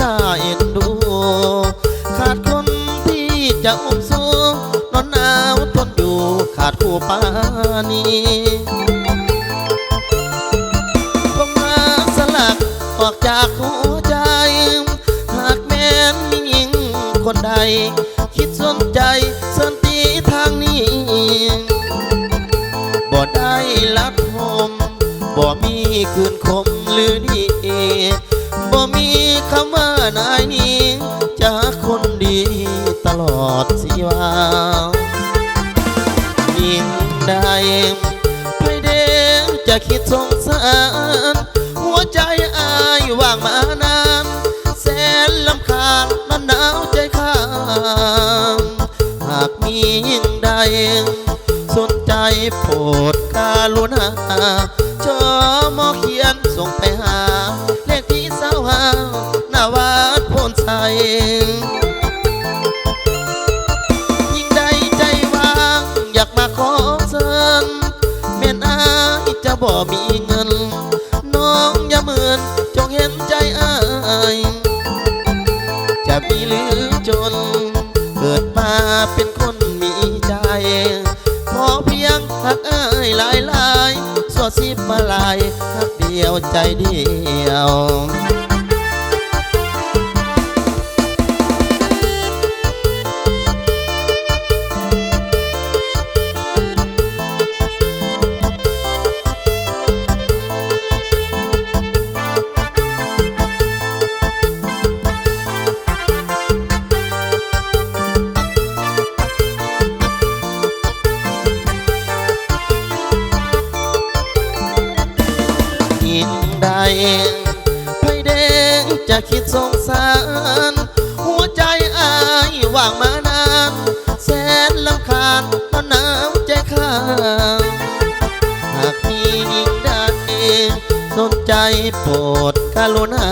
ตาเอ็นดู ขาดคนที่จะอุ้มสู้นอนหนาวทนอยู่ขาดคู่ปานีลงมาสลักออกจากหัวใจ หากแม้นมีหญิงคนใด คิดสนใจสนตีทางนี้บ่ได้ลัดหมบ่มีคืนคมหรือดี บ่มีคำว่านายนี้จากคนดีตลอดสิวายิ่งได้ไปเด้จะคิดสงสาร หัวใจอายว่างมานาน แสนลำคาญมันหนาวใจข้างหากมียิ่งใดสนใจโปรดการุณาจอมอเขียนส่งไป ยิ่งใดใจวาง อยากมาขอเชิญแม่นอายจะบ่มีเงิน น้องอย่าเหมือนจงเห็นใจอายจะมีหรือจน เกิดมาเป็นคนมีใจ ขอเพียงหักอ้ายหลายหลายสวดสิบมาลายหักเดียวใจเดียว สนใจโปรดกรุณา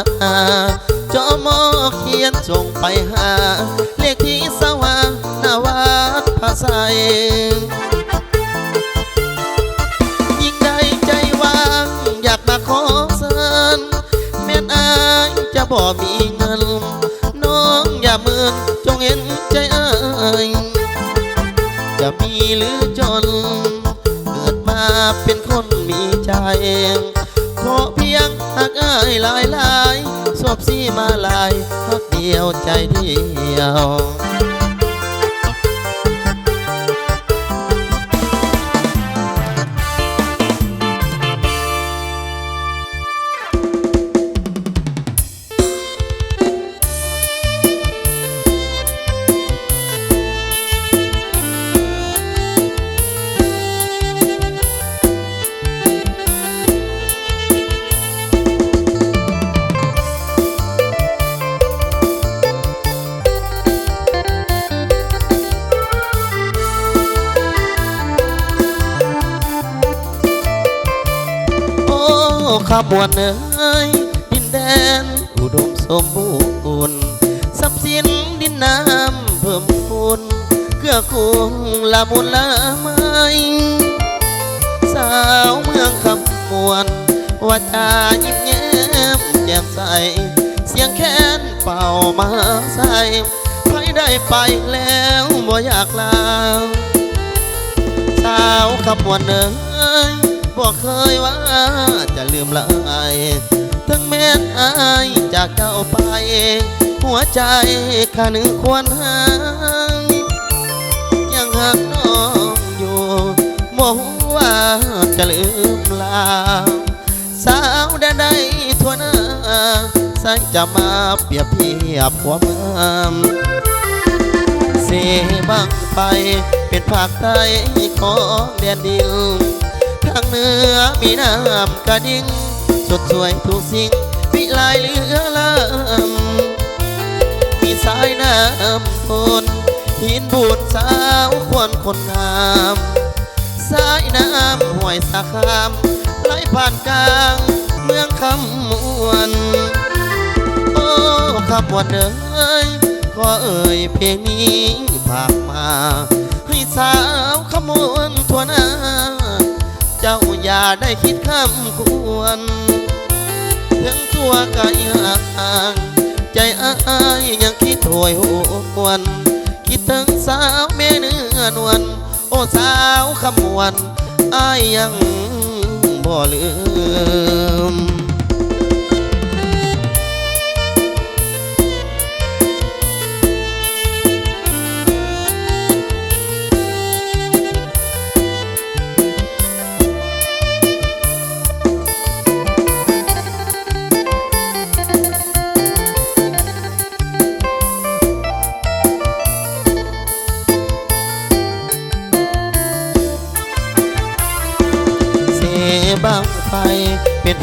จอมอเขียนส่งไปหา เลขที่สว่างนาวัดภาษาเองยิ่งใดใจว่างอยากมาขอเสิญแม่นอายจะบ่มีเงิน น้องอย่าเมินจงเห็นใจอายจะมีหรือจน เกิดมาเป็นคนมีใจ ขอเพียงหักอายหลายหลายสวบซีมาลายหักเดียวใจเดียว นเกื้อกูลละมุนละไมสาวเมืองคำมวลว่าจายิ้มแย้มแจ่มใส เสียงแค้นเป่ามาใส่ใครได้ไปแล้วบ่อยากลาสาวขบวนเอ้ยบอกเคยว่าจะลืมละอายถึงแม้นอายจากเจ้าไป หัวใจข้าหนึ่งควรหางยังหักน้องอยู่โมโหว่าจะลืมลาสาวใดๆทั่วหน้าใส่จะมาเปรียบเทียบควมงามเสบังไปเป็นภาคใต้ของแดนดินทางเหนือมีน้ำกระดิ่งสดสวยทุกสิ่งวิไลเหลือลำมี สายน้ำทนหินบูดสาวควรคนงามสายน้ำห้วยสาขามไหลผ่านกลางเมืองคำมวนโอ้ขับวันเอ้ยก็เอ่ยเพลงนี้ฝากมาให้สาวขมวนทวนน้าเจ้าอย่าได้คิดคำควรถึงตัวไกลห่างใจอ้า คิดถึงสาวเมเนื้อนวลโอ้สาวขมวนอ้ายยังบ่ลืม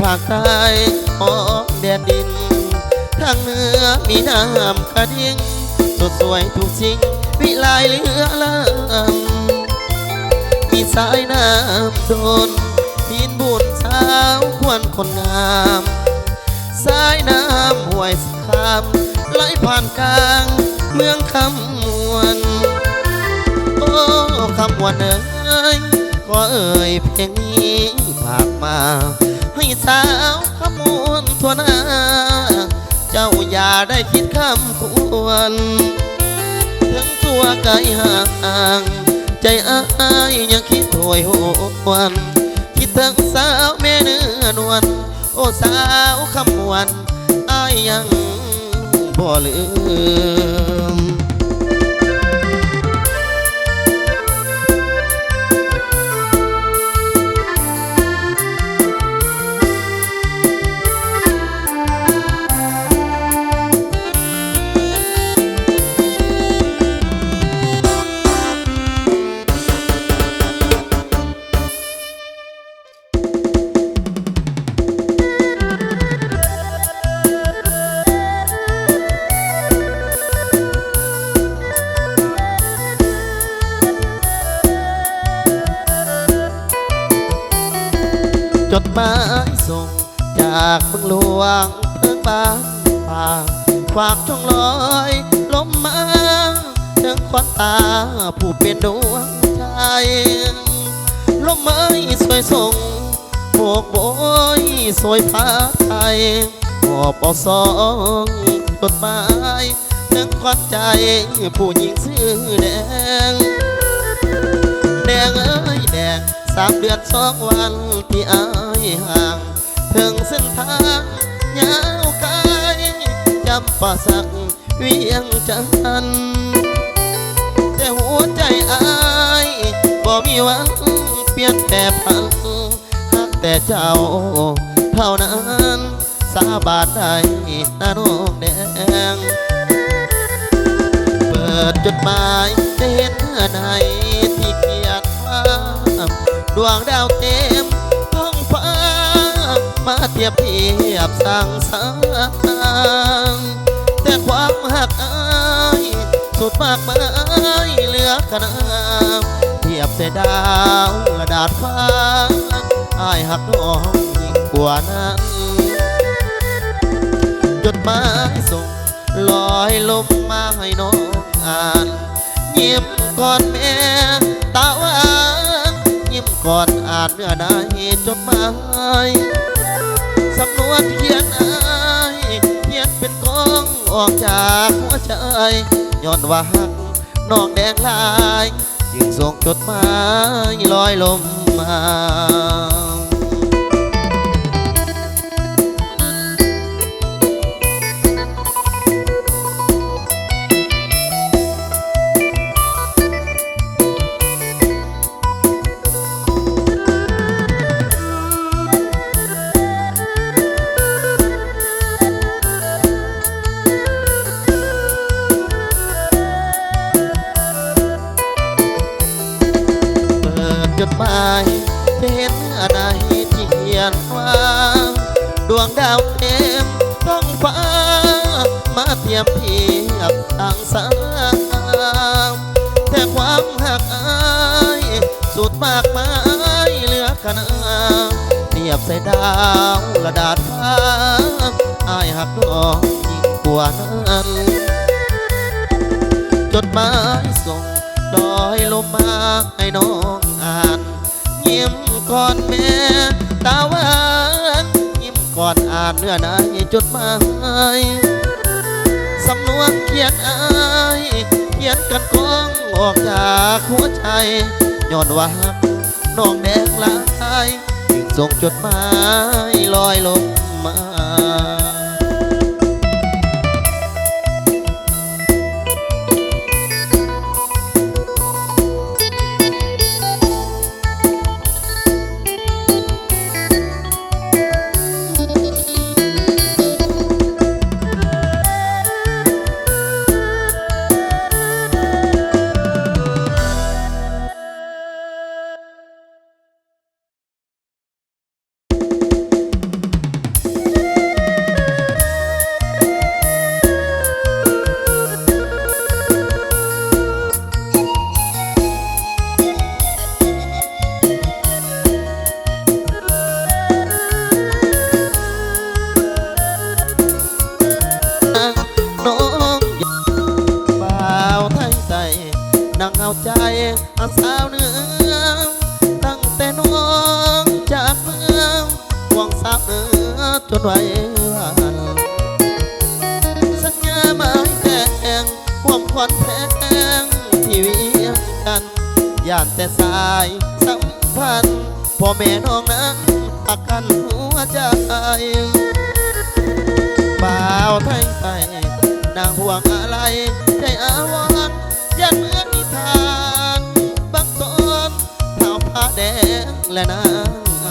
ภาคใต้หอมแดนดิน ทางเหนือมีน้ำกระดิ่งสดสวยทุกสิ่งวิไลเหลือลำมีสายน้ำโดนพินบุญสาวควรคนงาม สายน้ำห้วยสามไหลผ่านกลางเมืองคำมวนโอ้คำว่าเนยก็เอ่ยเพลงนี้ฝากมา ให้สาวขมวนทั่วหน้า เจ้าอย่าได้คิดคำควร ถึงตัวไกลห่างใจอ้ายยังคิดโถยหวน คิดถึงสาวแม่เนื้อนวลโอ้สาวคำวันอ้ายยังบ่ลืม จดหมายส่ง จากเมืองหลวงเพิ่งบางป่าฝากช่องลอยลมมาถึงควันตาผู้เป็นดวงใจลมไม้สวยส่งโบกโบยสวยผ้าไทยหอบเอาสองจดหมายถึงควันใจผู้หญิงชื่อแดง แดงเอ้ยแดง สามเดือนสองวันที่อายห่าง ถึงเส้นทางยาวไกลจำปาสักเวียงจันทน์แต่หัวใจอายบ่มีวังเปลี่ยนแปรพันหักแต่เจ้าเท่านั้นสาบานได้นาน้องแดง เปิดจดหมายจะเห็นเนื้อในที่ ดวงดาวเต็มท้องฟ้า มาเทียบเทียบสังสางแต่ความหักอายสุดมากมายเหลือขนาดเทียบเสดาวกระดาษฟ้าอายหักน้องยิ่งกว่านั้นจดหมายส่งลอยลมมาให้น้องอ่านยิ้มก่อนแม่ ก่อนอ่านเนื้อได้จดหมายสำนวนเขียนอายเขียนเป็นกองออกจากหัวใจย้อนว่าหักนองแดงลาย จึงส่งจดหมายลอยลมมา จดหมายจะเห็นอะไรที่เขียนว่า ดวงดาวเต็มท้องฟ้า มาเทียมเทียบต่างสามแต่ความหักอายสุดมากมายเหลือขนาดเทียบใส่ดาวกระดาษฟ้าอายหักน้องยิ่งกว่านั้นดหมายส่งลอยลมมาให้น้องานยิ้มก่อนแม่ตาหวานยิ้มก่อนอ่านเนื้อในจดหมายสำนวนเขียนอายเขียนกันกองออกจากหัวใจย้อนว่าน้องแดงลายจึงส่งจดหมายลอยลง บ่าวไทยไทยนางห่วงอะไรใจอาวรณ์ยันเหมือนนิทานบางตอนเท้าผ้าแดงและนางไอ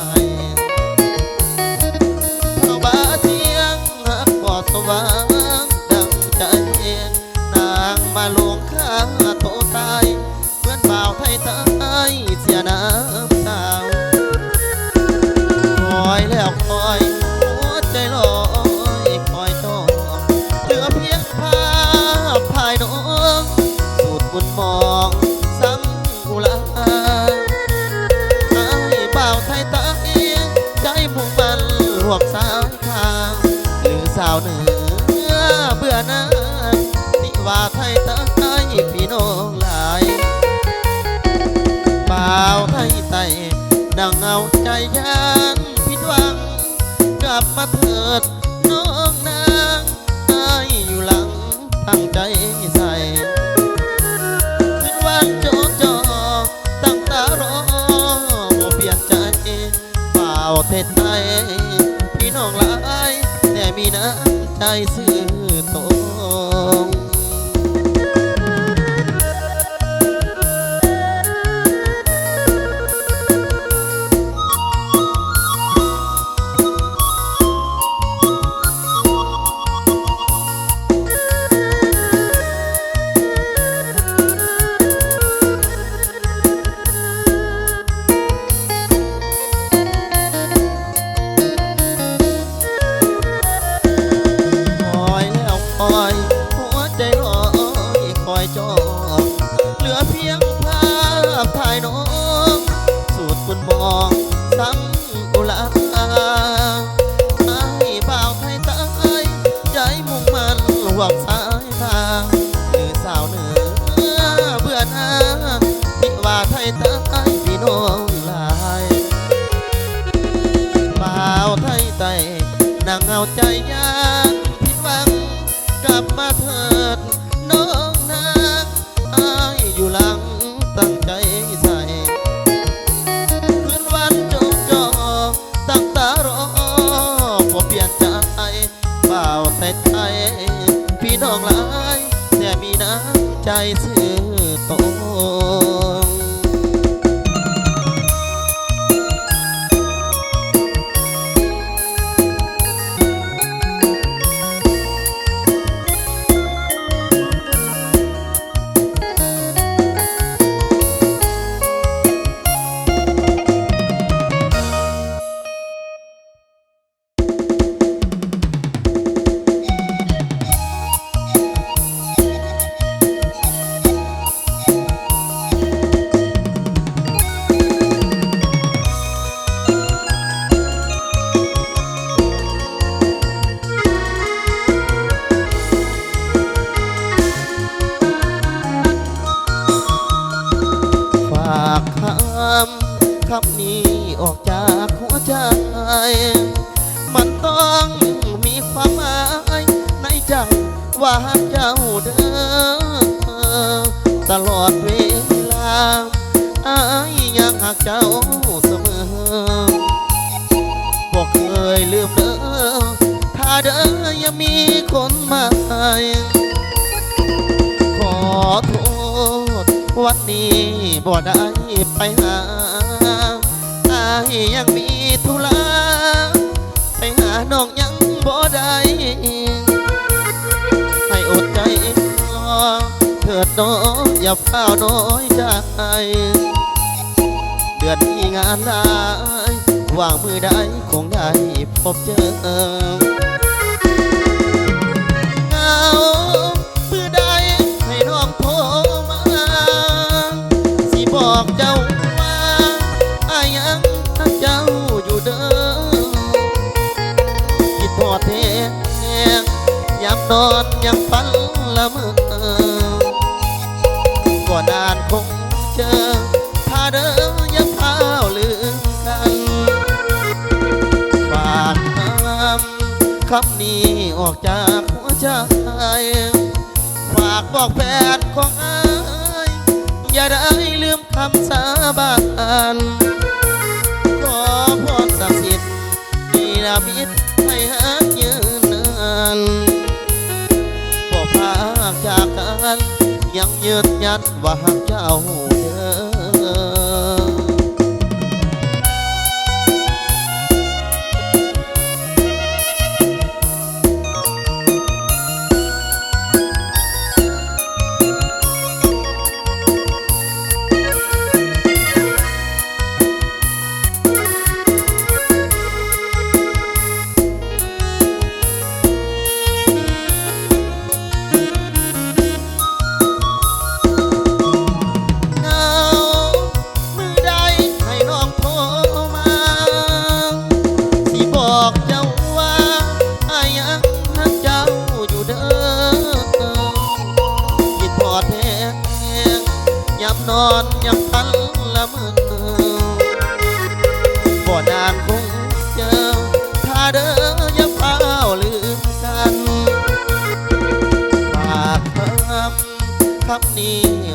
เท้าบาเทียงหักบอดสว่างดังใจนางมาลวงข้าโตตายเหมือนบ่าวไทยตายเสียน้ำ วกสาวทางหรือสาวเหนือเบื่อหนานติว่าไทยตายพี่น้องหลายบ่าวไทยไตดังเอาใจยานผิดหวัง กลับมาเถิดำ เจ้าเดินตลอดเวลาอายยังหักเจ้าเสมอบอกเคยลืมเด้อถ้าเด้อยังมีคนใหม่ขอโทษ วันนี้บ่ได้ไปหาอายยังมีธุระไปหาน้องยังบ่ได้ เถิดน้องอย่าเฝ้าน้อยใจ เดือนนี้งานหลายว่างมือใดคงได้พบเจอ ออกจากหัวใจ ฝากบอกแฟนของอาย อย่าได้ลืมคำสาบานขอพรศักดิ์สิทธิ์นีรามิตให้หากยืนนานบอกพากจากกันยังยืนยันว่าหากเจ้า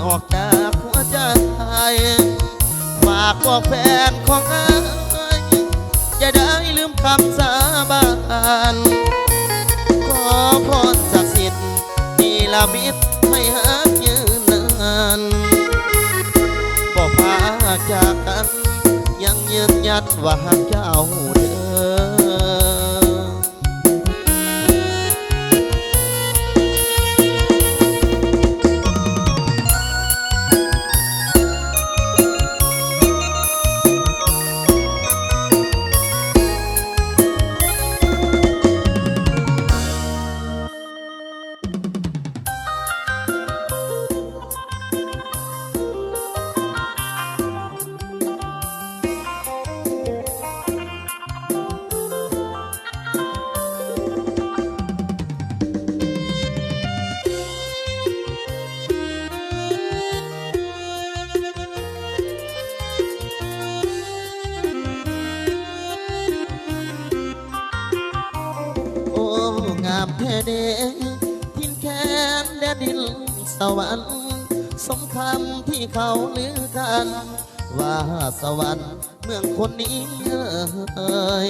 ออกจากหัวใจฝากบอกแฟนของอายอย่าได้ลืมคำสาบานขอพรศักดิ์สิทธิ์นีลามิตรไม่หักยืนนานบอกพาจากกัน ยังยืนยันว่าหากเจ้าเดิามแท้เดทินแค้นแดนดินสวรรค์สมคำที่เขาลือกัน ว่าสวรรค์เมืองคนนี้เอ่ย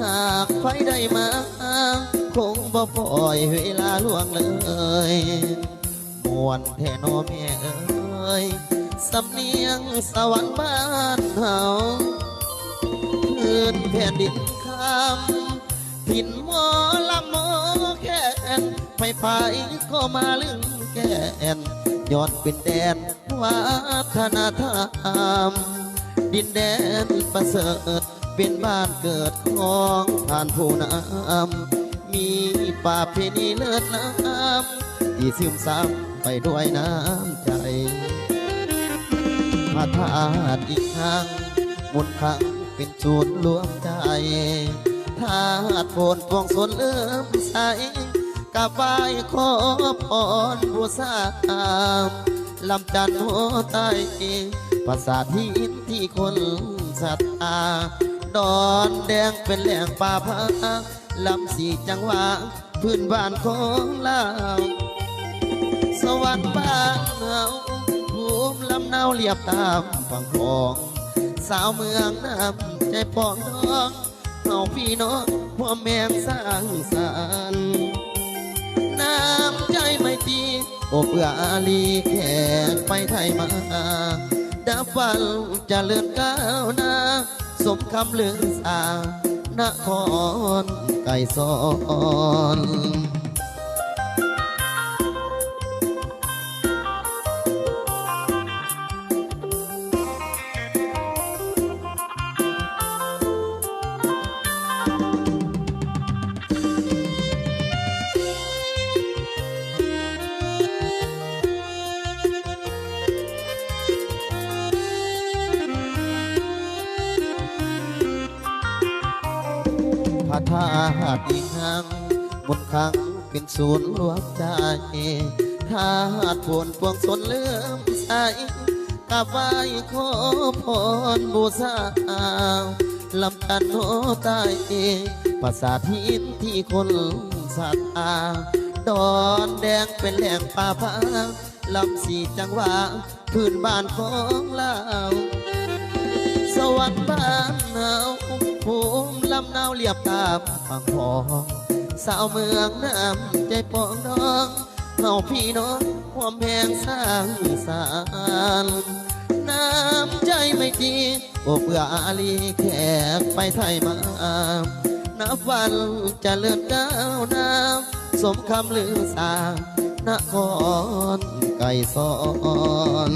หากไฟได้มา คงบ่ปล่อยเวลาล่วงเลยมวนแท่นอแม่เอ่ยสำเนียงสวรรค์บ้านเฮาพื้นแผ่นดินคำถิ่นหมอลำหมอ แค่ไฟไฟก็มาลึงแก่นย้อนเป็นแดนวัฒนธรรม ดินแดนประเสริฐเป็นบ้านเกิดของผ่านผู้นำมีป่าเพณีเลิศล้ำที่ซึมซับไปด้วยน้ำใจพระธาตุอีกครั้งมนครั้งเป็นจุดรวมใจธาตุโพนพวงสนเลื่อมใส กับไหวขอพรบูชาลำจันหัวใจภาษาที่อินที่คนศรัทธาดอนแดงเป็นแหล่งป่าพาลำสีจังหวะพื้นบ้านของเราสวรรค์บ้านเฮาภูมิลำเนาเรียบตามฝั่งของสาวเมืองน้ำใจปองน้องเฮาพี่น้องพ่อแม่สร้างสรรค์ำใจไม่ตีโอบเอื้ออาลีแขกไปไทยมาดับฟันจะเลื่อนก้าวหน้าสมคำลือสานครไก่ซอน พาตุอีกครั้งมนต์ครั้งเป็นศูนย์รวมใจธาตุผลปวงสนเลื่อมใสกราบไหว้ขอพรบูชาลำตันโนใตายภาษาทินที่คนศรัทธาดอนแดงเป็นแหล่งป่าพาลำสีจังหวะพื้นบ้านของเรา สวรรค์บ้านเฮา ภูมิลำเนาเรียบตามฝั่งพองสาวเมืองน้ำใจปองน้องเฮาพี่น้องความแพงสร้างสารน้ำใจไม่ดีโอบเบื่ออาลีแขกไปไทยมานับวันจะเลือนก้าวน้าสมคำลือสางนครไก่สอน